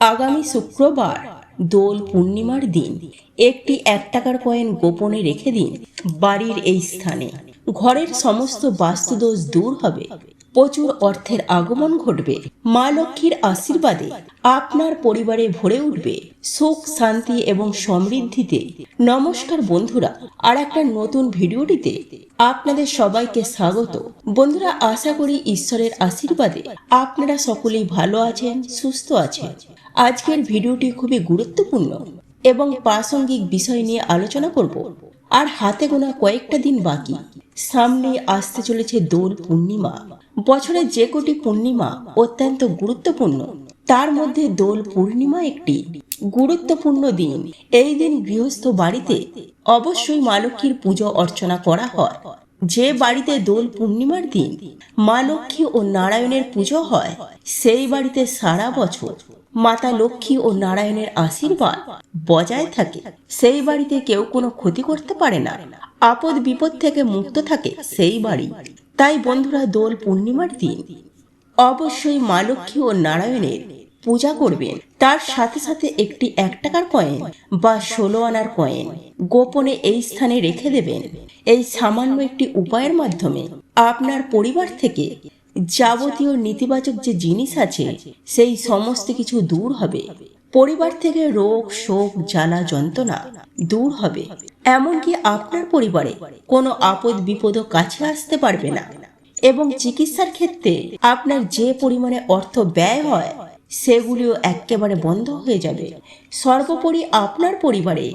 আগামী শুক্রবার দোল পূর্ণিমার দিন। একটি এক টাকার কয়েন গোপনে রেখে দিন বাড়ির এই স্থানে। ঘরের সমস্ত বাস্তুদোষ দূর হবে। প্রচুর অর্থের আগমন ঘটবে। মা লক্ষ্মীর আশীর্বাদে আপনার পরিবারে ভরে উঠবে সুখ, শান্তি এবং সমৃদ্ধিতে। নমস্কার বন্ধুরা, আর একটা নতুন ভিডিওটিতে আপনাদের সবাইকে স্বাগত। বন্ধুরা, আশা করি ঈশ্বরের আশীর্বাদে আপনারা সকলেই ভালো আছেন, সুস্থ আছেন। আজকের ভিডিওটি খুবই গুরুত্বপূর্ণ এবং প্রাসঙ্গিক বিষয় নিয়ে আলোচনা করব। আর হাতে গোনা কয়েকটা দিন বাকি। সামনে আসতে চলেছে দোল পূর্ণিমা। বছরের যে কোটি পূর্ণিমা অত্যন্ত গুরুত্বপূর্ণ। তার মধ্যে দোল পূর্ণিমা একটি গুরুত্বপূর্ণ দিন। এই দিন গৃহস্থ বাড়িতে অবশ্যই মা লক্ষ্মীর পুজো অর্চনা করা হয়। যে বাড়িতে দোল পূর্ণিমার দিন মা লক্ষ্মী ও নারায়ণের পুজো হয়, সেই বাড়িতে সারা বছর মাতা লক্ষ্মী ও নারায়ণের আশীর্বাদ বজায় থাকে। সেই বাড়িতে কেউ কোনো ক্ষতি করতে পারে না। আপদ বিপদ থেকে মুক্ত থাকে সেই বাড়ি। তাই বন্ধুরা দোল পূর্ণিমার দিন অবশ্যই মা লক্ষ্মী ও নারায়ণের পূজা করবেন। তার সাথে সাথে একটি এক টাকার কয়েন বা ষোলো আনার কয়েন গোপনে এই স্থানে রেখে দেবেন। এই সামান্য একটি উপায়ের মাধ্যমে আপনার পরিবার থেকে যাবতীয় নেতিবাচক যে জিনিস আছে, সেই সমস্ত কিছু দূর হবে। পরিবার থেকে রোগ, শোক, জ্বালা, যন্ত্রণা দূর হবে। এমনকি আপনার পরিবারে কোনো আপদ বিপদও কাছে আসতে পারবে না। এবং চিকিৎসার ক্ষেত্রে আপনার যে পরিমাণে অর্থ ব্যয় হয় সেগুলিও একেবারে বন্ধ হয়ে যাবে। সর্বোপরি আপনার পরিবারে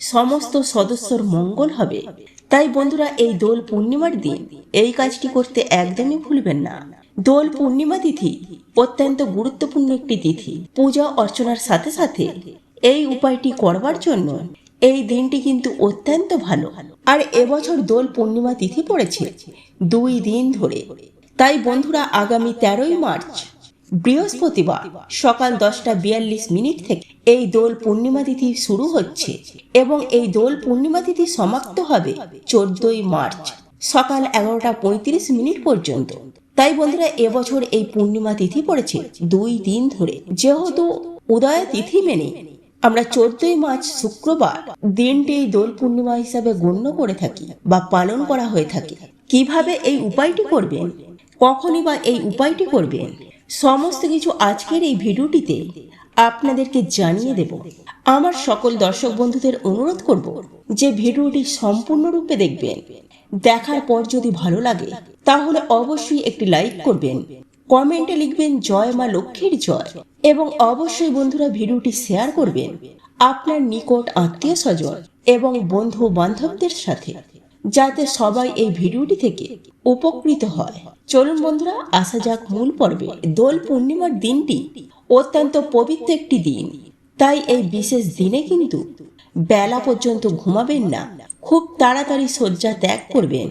সমস্ত সদস্যর মঙ্গল হবে। তাই বন্ধুরা, এই দোল পূর্ণিমার দিন এই কাজটি করতে একদমই ভুলবেন না। দোল পূর্ণিমা তিথি অত্যন্ত গুরুত্বপূর্ণ একটি তিথি। পূজা অর্চনার সাথে সাথে এই উপায়টি করবার জন্য এই দিনটি কিন্তু অত্যন্ত ভালো। আর এবছর দোল পূর্ণিমা তিথি পড়েছে দুই দিন ধরে। তাই বন্ধুরা, আগামী তেরোই মার্চ বৃহস্পতিবার সকাল দশটা বিয়াল্লিশ মিনিট থেকে এই দোল পূর্ণিমা তিথি শুরু হচ্ছে এবং এই দোল পূর্ণিমা তিথি সমাপ্ত হবে চোদ্দই মার্চ সকাল এগারোটা পঁয়ত্রিশ মিনিট পর্যন্ত। তাই বন্ধুরা, এবছর এই পূর্ণিমা তিথি পড়েছে দুই দিন ধরে। যেহেতু উদয় তিথি মেনে আমরা চোদ্দই মার্চ শুক্রবার দিনটি এই দোল পূর্ণিমা হিসাবে গণ্য করে থাকি বা পালন করা হয়ে থাকে। কীভাবে এই উপায়টি করবেন? কখনই বা এই উপায়টি করবেন? সমস্ত কিছু আজকের এই ভিডিওটিতে আপনাদেরকে জানিয়ে দেব। আমার সকল দর্শক বন্ধুদের অনুরোধ করব যে ভিডিওটি সম্পূর্ণরূপে দেখবেন। দেখার পর যদি ভালো লাগে, তাহলে অবশ্যই একটি লাইক করবেন, কমেন্টে লিখবেন জয় মা লক্ষ্মীর জয় এবং অবশ্যই বন্ধুরা ভিডিওটি শেয়ার করবেন আপনার নিকট আত্মীয় স্বজন এবং বন্ধু বান্ধবদের সাথে। যাতে সবাই এই ভিডিওটি থেকে উপকৃত হয়। চলুন বন্ধুরা, আসা যাক মূল পর্বে। দোল পূর্ণিমার দিনটি অত্যন্ত পবিত্র একটি দিন। তাই এই বিশেষ দিনে কিন্তু বেলা পর্যন্ত ঘুমাবেন না। খুব তাড়াতাড়ি শয্যা ত্যাগ করবেন।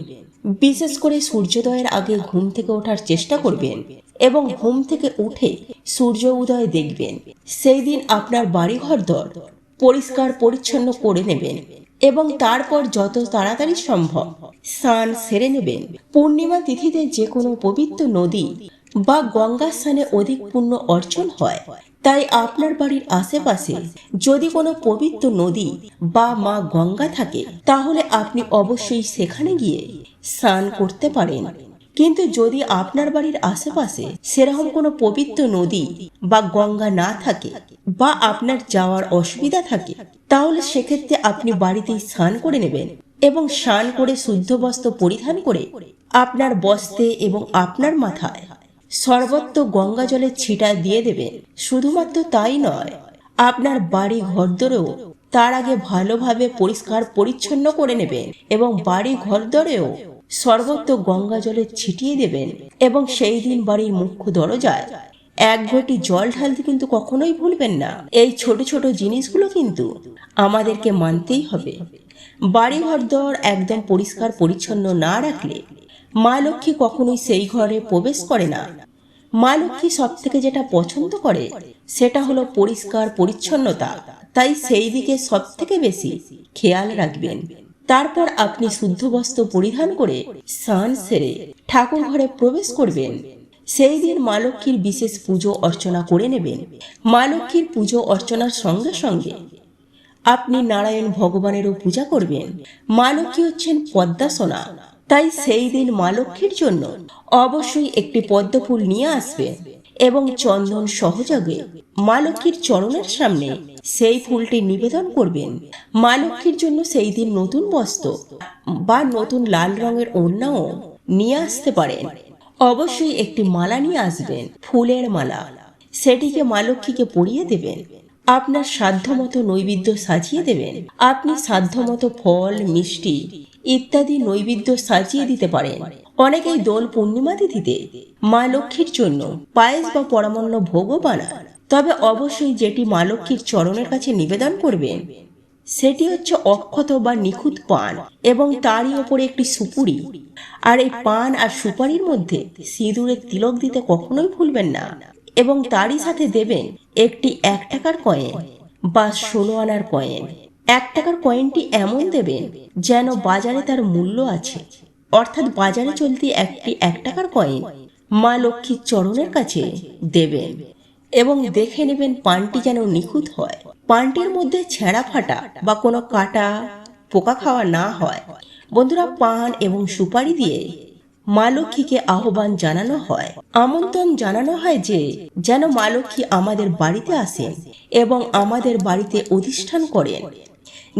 বিশেষ করে সূর্যোদয়ের আগে ঘুম থেকে ওঠার চেষ্টা করবেন এবং ঘুম থেকে উঠে সূর্য উদয় দেখবেন। সেই দিন আপনার বাড়িঘর দর পরিষ্কার পরিচ্ছন্ন করে নেবেন। এবং তারপর যত তাড়াতাড়ি সম্ভব স্নান সেরে নেবেন। পূর্ণিমা তিথিতে যে কোনো পবিত্র নদী বা গঙ্গা স্থানে অধিক পুণ্য অর্জন হয়। তাই আপনার বাড়ির আশেপাশে যদি কোনো পবিত্র নদী বা মা গঙ্গা থাকে, তাহলে আপনি অবশ্যই সেখানে গিয়ে স্নান করতে পারেন। কিন্তু যদি আপনার বাড়ির আশেপাশে সেরকম কোনো পবিত্র নদী বা গঙ্গা না থাকে বা আপনার যাওয়ার অসুবিধা থাকে তাহলে সেক্ষেত্রে আপনি বাড়িতেই স্নান করে নেবেন এবং স্নান করে শুদ্ধ বস্ত্র পরিধান করে আপনার বস্তে এবং আপনার মাথায় সর্বত্র গঙ্গা জলের ছিটা দিয়ে দেবেন। শুধুমাত্র তাই নয়, আপনার বাড়ি ঘরদরেও তার আগে ভালোভাবে পরিষ্কার পরিচ্ছন্ন করে নেবেন এবং বাড়ি ঘরদরেও সর্বত্র গঙ্গা জলে ছিটিয়ে দেবেন এবং সেই দিন বাড়ির মুখ্য দরজায় এক ঘটি জল ঢালতে কিন্তু কখনোই ভুলবেন না। এই ছোট ছোট জিনিসগুলো কিন্তু আমাদেরকে মানতেই হবে। বাড়ি ঘর দর একদম পরিষ্কার পরিচ্ছন্ন না রাখলে মা লক্ষ্মী কখনোই সেই ঘরে প্রবেশ করে না। মা লক্ষ্মী সব থেকে যেটা পছন্দ করে সেটা হলো পরিষ্কার পরিচ্ছন্নতা। তাই সেই দিকে সব থেকে বেশি খেয়াল রাখবেন। তারপর আপনি শুদ্ধ বস্ত্র পরিধান করে স্নান সেরে ঠাকুর ঘরে প্রবেশ করবেন। সেই দিন মা লক্ষ্মীর বিশেষ পুজো অর্চনা করে নেবেন। মা লক্ষ্মীর পুজো অর্চনার সঙ্গে সঙ্গে আপনি নারায়ণ ভগবানেরও পূজা করবেন। মা লক্ষ্মী হচ্ছেন পদ্মাসনা। তাই সেই দিন মা লক্ষ্মীর জন্য অবশ্যই একটি পদ্ম ফুল নিয়ে আসবেন এবং চন্দন সহযোগে মা লক্ষ্মীর চরণের সামনে সেই ফুলটি নিবেদন করবেন। মা লক্ষ্মীর জন্য সেই দিন নতুন বস্ত্র বা নতুন লাল রঙের ওড়নাও নিয়ে আসতে পারেন। অবশ্যই একটি মালা নিয়ে আসবেন, ফুলের মালা। সেটিকে মা লক্ষ্মীকে পরিয়ে দেবেন। আপনার সাধ্যমতো নৈবেদ্য সাজিয়ে দেবেন। আপনি সাধ্যমতো ফল, মিষ্টি ইত্যাদি নৈবেদ্য সাজিয়ে দিতে পারেন। অনেকেই দোল পূর্ণিমা তিথিতে মা লক্ষ্মীর জন্য পায়েস বা পরামন্ন ভোগও বানান। তবে অবশ্যই যেটি মা লক্ষ্মীর চরণের কাছে নিবেদন করবেন সেটি হচ্ছে অক্ষত বা নিখুঁত পান এবং তারই ওপরে একটি সুপুরি। আর এই পান আর সুপারির মধ্যে সিঁদুরের তিলক দিতে কখনোই ভুলবেন না এবং তারই সাথে দেবেন একটি এক টাকার কয়েন বা ষোলো আনার কয়েন। এক টাকার কয়েনটি এমন দেবেন যেন বাজারে তার মূল্য আছে। অর্থাৎ বাজারে চলতি একটি এক টাকার কয়েন মা লক্ষ্মীর চরণের কাছে দেবেন এবং দেখে নেবেন পানটি যেন নিখুঁত হয়। পানটির মধ্যে ছেঁড়া ফাটা বা কোনো কাটা, পোকা খাওয়া না হয়। বন্ধুরা, পান এবং সুপারি দিয়ে মা লক্ষ্মীকে আহ্বান জানানো হয়। আমন্ত্রণ জানানো হয় যে, যেন মা লক্ষ্মী আমাদের বাড়িতে আসেন এবং আমাদের বাড়িতে অধিষ্ঠান করেন।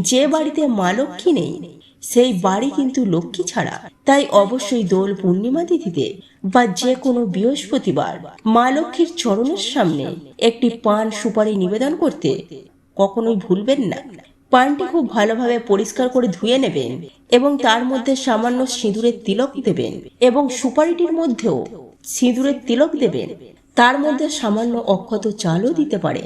যে বাড়িতে মা লক্ষ্মী নেই, সেই বাড়ি কিন্তু লক্ষ্মী ছাড়া। তাই অবশ্যই দোল পূর্ণিমা তিথিতে বা যে কোনো বৃহস্পতিবার মা লক্ষ্মীর চরণের সামনে একটি পান সুপারি নিবেদন করতে কখনোই ভুলবেন না। পানটি খুব ভালোভাবে পরিষ্কার করে ধুয়ে নেবেন এবং তার মধ্যে সামান্য সিঁদুরের তিলক দেবেন এবং সুপারিটির মধ্যেও সিঁদুরের তিলক দেবেন। তার মধ্যে সামান্য অক্ষত চালও দিতে পারে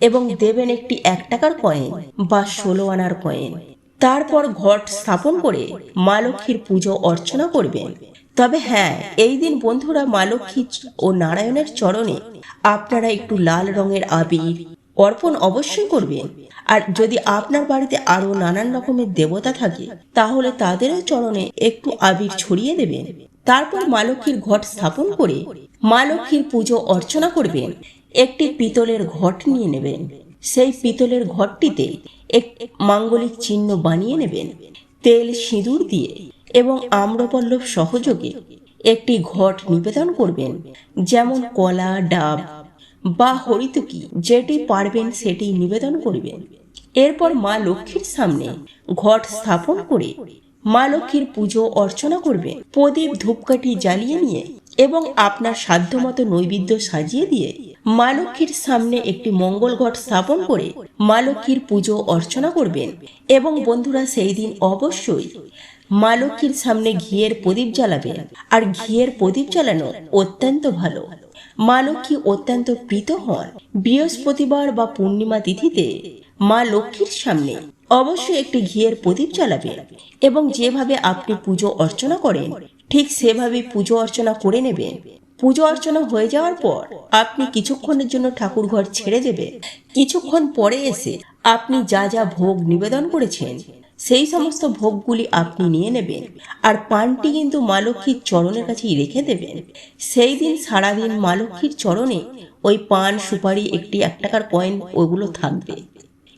এবং দেবেন একটি এক টাকার কয়েন বা ষোলো আনার কয়েন। তারপর ঘট স্থাপন করে মা লক্ষ্মীর পুজো অর্চনা করবেন। তবে হ্যাঁ এই দিন বন্ধুরা মা লক্ষ্মী ও নারায়ণের চরণে আপনারা একটু লাল রঙের আবির অর্পণ অবশ্যই করবেন আর যদি আপনার বাড়িতে আরও নানান রকমের দেবতা থাকে, তাহলে তাদেরও চরণে একটু আবির ছড়িয়ে দেবেন। তারপর মা লক্ষ্মীর ঘট স্থাপন করে মা লক্ষ্মীর পুজো অর্চনা করবেন। একটি পিতলের ঘট নিয়ে নেবেন। সেই পিতলের ঘরটিতে এক মাঙ্গলিক চিহ্ন বানিয়ে নেবেন। তেল সিঁদুর দিয়ে এবং আম্রপল্লব সহযোগে একটি ঘট নিবেদন করবেন। যেমন কলা, ডাব বা হরিতকি যেটি পারবেন সেটি নিবেদন করবেন। এরপর মা লক্ষ্মীর সামনে ঘট স্থাপন করে মা লক্ষ্মীর পুজো অর্চনা করবেন প্রদীপ ধূপকাঠি জ্বালিয়ে নিয়ে এবং আপনার সাধ্যমতো নৈবেদ্য সাজিয়ে দিয়ে মা লক্ষ্মীর সামনে একটি মঙ্গল ঘট স্থাপন করে মা লক্ষ্মীর পুজো অর্চনা করবেন। এবং বন্ধুরা, সেই দিন অবশ্যই মা লক্ষ্মীর সামনে ঘিয়ের প্রদীপ জ্বালাবেন আর ঘিয়ের প্রদীপ জ্বালানো অত্যন্ত ভালো। মা লক্ষ্মী অত্যন্ত প্রীত হন। বৃহস্পতিবার বা পূর্ণিমা তিথিতে মা লক্ষ্মীর সামনে অবশ্যই একটি ঘিয়ের প্রদীপ জ্বালাবেন এবং যেভাবে আপনি পুজো অর্চনা করেন, ঠিক সেভাবে পুজো অর্চনা করে নেবেন। পুজো অর্চনা হয়ে যাওয়ার পর আপনি কিছুক্ষণের জন্য ঠাকুর ঘর ছেড়ে দেবেন। কিছুক্ষণ পরে এসে আপনি যা যা ভোগ নিবেদন করেছেন সেই সমস্ত ভোগগুলি আপনি নিয়ে নেবেন, আর পানটি কিন্তু মা লক্ষ্মীর চরণের কাছেই রেখে দেবেন। সেই দিন সারাদিন মা লক্ষ্মীর চরণে ওই পান, সুপারি, একটি এক টাকার কয়েন, ওগুলো থাকবে।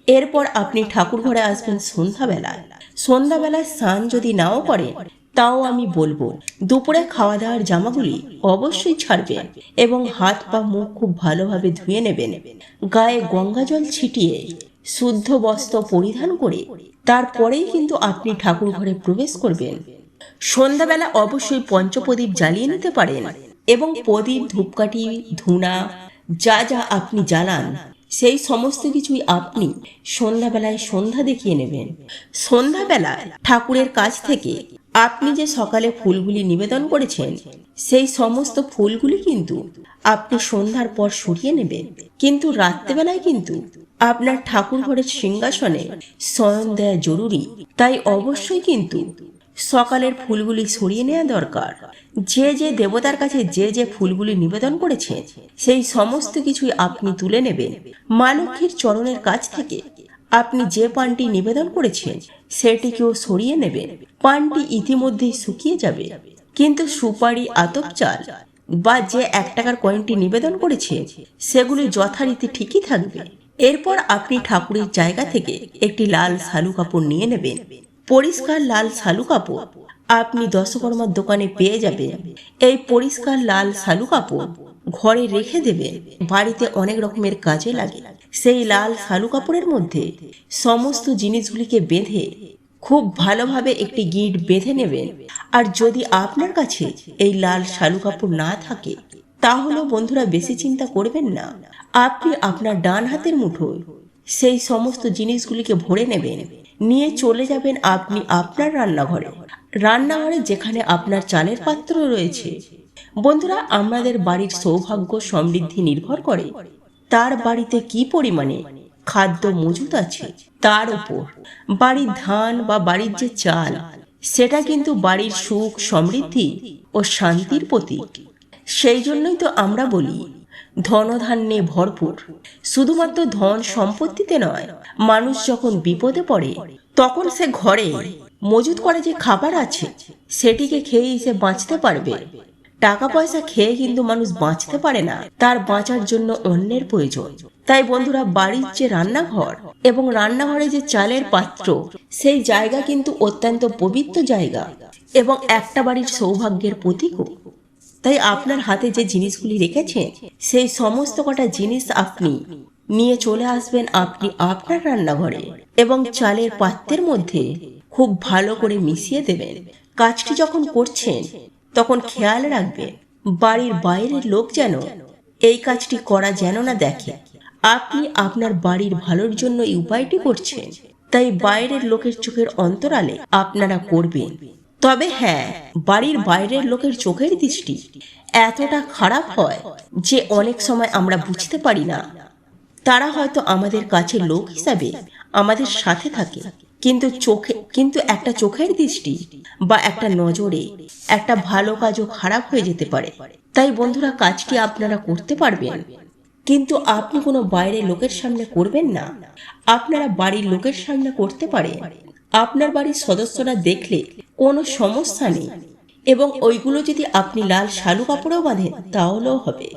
এরপর আপনি ঠাকুর ঘরে আসবেন সন্ধ্যাবেলায়। সন্ধ্যাবেলায় স্নান যদি নাও করেন, তাও আমি বলব, দুপুরে খাওয়া দাওয়ার জামাগুলি অবশ্যই ছাড়বেন এবং হাত পা মুখ খুব ভালোভাবে ধুয়ে নেবেন। গায়ে গঙ্গা জল ছিটিয়ে শুদ্ধ বস্ত্র পরিধান করে তারপরেই কিন্তু আপনি ঠাকুর ঘরে প্রবেশ করবেন। সন্ধ্যাবেলা অবশ্যই পঞ্চপ্রদীপ জ্বালিয়ে নিতে পারেন এবং প্রদীপ, ধূপকাঠি, ধুনা, যা যা আপনি জ্বালান, সেই সমস্ত কিছুই আপনি সন্ধ্যাবেলায় সন্ধ্যা দেখিয়ে নেবেন। সন্ধ্যাবেলায় ঠাকুরের কাছ থেকে আপনি যে সকালে ফুলগুলি নিবেদন করেছেন, সেই সমস্ত ফুলগুলি কিন্তু আপনি সন্ধ্যার পর সরিয়ে নেবেন। কিন্তু রাত্রেবেলায় কিন্তু আপনার ঠাকুর ঘরের সিংহাসনে শয়ন দেয়া জরুরি। তাই অবশ্যই কিন্তু সকালের ফুলগুলি সরিয়ে নেওয়া দরকার। যে যে দেবতার কাছে যে যে ফুলগুলি নিবেদন করেছেন, সেই সমস্ত কিছুই আপনি তুলে নেবেন। মা লক্ষ্মীর চরণের কাছ থেকে আপনি যে পানটি নিবেদন করেছেন, সেটিকেও সরিয়ে নেবেন পানটি ইতিমধ্যেই শুকিয়ে যাবে। কিন্তু সুপারি আতপ চাল বা যে এক টাকার কয়েনটি নিবেদন করেছে, সেগুলি যথারীতি ঠিকই থাকবে। এরপর আপনি ঠাকুরের জায়গা থেকে একটি লাল শালু কাপড় নিয়ে নেবেন। পরিষ্কার লাল শালু কাপড় আপনি দশকর্মার দোকানে পেয়ে যাবেন। এই পরিষ্কার লাল শালু কাপড় ঘরে রেখে দেবেন। বাড়িতে অনেক রকমের কাজে লাগে। সেই লাল শালু কাপড়ের মধ্যে সমস্ত জিনিসগুলিকে বেঁধে খুব ভালোভাবে একটি গিট বেঁধে নেবেন। আর যদি আপনার কাছে এই লাল শালু কাপড় না থাকে তাহলেও বন্ধুরা বেশি চিন্তা করবেন না। আপনি আপনার ডান হাতের মুঠোয় সেই সমস্ত জিনিসগুলিকে ভরে নেবেন। নিয়ে চলে যাবেন আপনি আপনার রান্নাঘরে। রান্নাঘরে যেখানে আপনার চালের পাত্র রয়েছে। বন্ধুরা, আমাদের বাড়ির সৌভাগ্য সমৃদ্ধি নির্ভর করে তার বাড়িতে কি পরিমাণে খাদ্য মজুদ আছে তার উপর? বাড়ির ধান বা বাড়ির যে চাল, সেটা কিন্তু বাড়ির সুখ, সমৃদ্ধি ও শান্তির প্রতীক। সেই জন্যই তো আমরা বলি, ধনধান্যে ভরপুর। শুধুমাত্র ধন সম্পত্তিতে নয়, মানুষ যখন বিপদে পড়ে, তখন সে ঘরে মজুদ করে যে খাবার আছে, সেটিকে খেয়েই সে বাঁচতে পারবে। টাকা পয়সা খেয়ে কিন্তু মানুষ বাঁচতে পারে না। তার বাঁচার জন্য অন্যের প্রয়োজন। তাই বন্ধুরা, বাড়ির যে রান্নাঘর এবং রান্নাঘরে যে চালের পাত্র, সেই জায়গা কিন্তু অত্যন্ত পবিত্র জায়গা এবং একটা বাড়ির সৌভাগ্যের প্রতীকও। তাই আপনার হাতে যে জিনিসগুলি রেখেছেন সেই সমস্ত কটা জিনিস আপনি নিয়ে চলে আসবেন আপনি আপনার রান্নাঘরে এবং চালের পাত্রের মধ্যে খুব ভালো করে মিশিয়ে দেবেন। কাজটি যখন করছেন তখন খেয়াল রাখবেন বাড়ির বাইরের লোক যেন এই কাজটি করা যেন না দেখে। আপনি আপনার বাড়ির ভালোর জন্য এই উপায়টি করছেন, তাই বাইরের লোকের চোখের অন্তরালে আপনারা করবেন। তবে হ্যাঁ বাড়ির বাইরের লোকের চোখের দৃষ্টি এতটা খারাপ হয় যে অনেক সময় আমরা বুঝতে পারি না। তারা হয়তো আমাদের কাছে লোক হিসাবে আমাদের সাথে থাকে। কিন্তু চোখে, কিন্তু একটা চোখের দৃষ্টি বা একটা নজরে একটা ভালো কাজও খারাপ হয়ে যেতে পারে। তাই বন্ধুরা কাজটি আপনারা করতে পারবেন? কিন্তু আপনি কোনো বাইরের লোকের সামনে করবেন না। আপনারা বাড়ির লোকের সামনে করতে পারে। আপনার বাড়ির সদস্যরা দেখলে কোনো সমস্যা নেই এবং ওইগুলো যদি আপনি লাল শালু কাপড়েও বাঁধেন, তাহলেও হবে।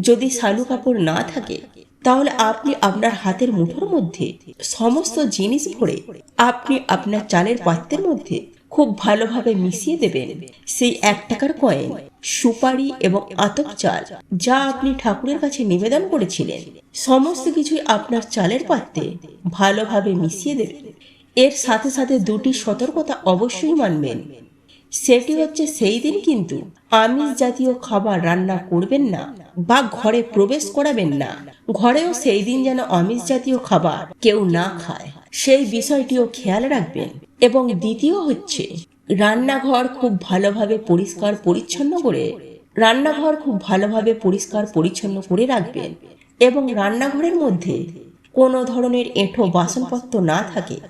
যদি শালু কাপড় না থাকে তাহলে আপনি আপনার হাতের মুঠোর মধ্যে সমস্ত জিনিস ভরে আপনি আপনার চালের পাত্রের মধ্যে খুব ভালোভাবে মিশিয়ে দেবেন। সেই এক টাকার কয়েন, সুপারি এবং আতপ চাল যা আপনি ঠাকুরের কাছে নিবেদন করেছিলেন, সমস্ত কিছুই আপনার চালের পাত্রে ভালোভাবে মিশিয়ে দেবেন। এর সাথে সাথে দুটি সতর্কতা অবশ্যই মানবেন। সেটি হচ্ছে সেই দিন কিন্তু আমিষ জাতীয় খাবার রান্না করবেন না। বা ঘরে প্রবেশ করাবেন না। ঘরেও সেই দিন যেন আমিষ জাতীয় খাবার কেউ না খায়। সেই বিষয়টিও খেয়াল রাখবেন। এবং দ্বিতীয় হচ্ছে, রান্নাঘর খুব ভালোভাবে পরিষ্কার পরিচ্ছন্ন করে, রান্নাঘর খুব ভালোভাবে পরিষ্কার পরিচ্ছন্ন করে রাখবেন। এবং রান্নাঘরের মধ্যে কোনো ধরনের এঁঠো বাসনপত্র না থাকে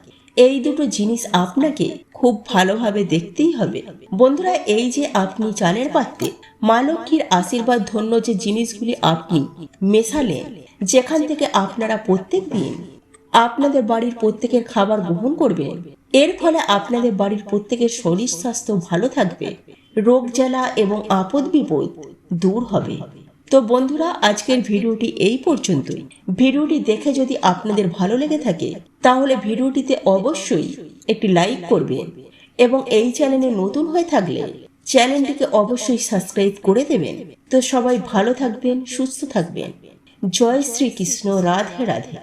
এই দুটো জিনিস আপনাকে খুব ভালোভাবে দেখতেই হবে। বন্ধুরা, এই যে আপনি চালের পাত্রে মা লক্ষ্মীর আশীর্বাদ ধন্য যে জিনিসগুলি আপনি মেশালেন, যেখান থেকে আপনারা প্রত্যেক দিন আপনাদের বাড়ির প্রত্যেকের খাবার গ্রহণ করবেন, এর ফলে আপনাদের বাড়ির প্রত্যেকের শরীর স্বাস্থ্য ভালো থাকবে, রোগ জ্বালা এবং আপদ বিপদ দূর হবে। তো বন্ধুরা, আজকের ভিডিওটি এই পর্যন্তই। ভিডিওটি দেখে যদি আপনাদের ভালো লেগে থাকে, তাহলে ভিডিওটিতে অবশ্যই একটি লাইক করবেন এবং এই চ্যানেলে নতুন হয়ে থাকলে চ্যানেলটিকে অবশ্যই সাবস্ক্রাইব করে দেবেন। তো সবাই ভালো থাকবেন, সুস্থ থাকবেন। জয় শ্রীকৃষ্ণ, রাধে রাধে।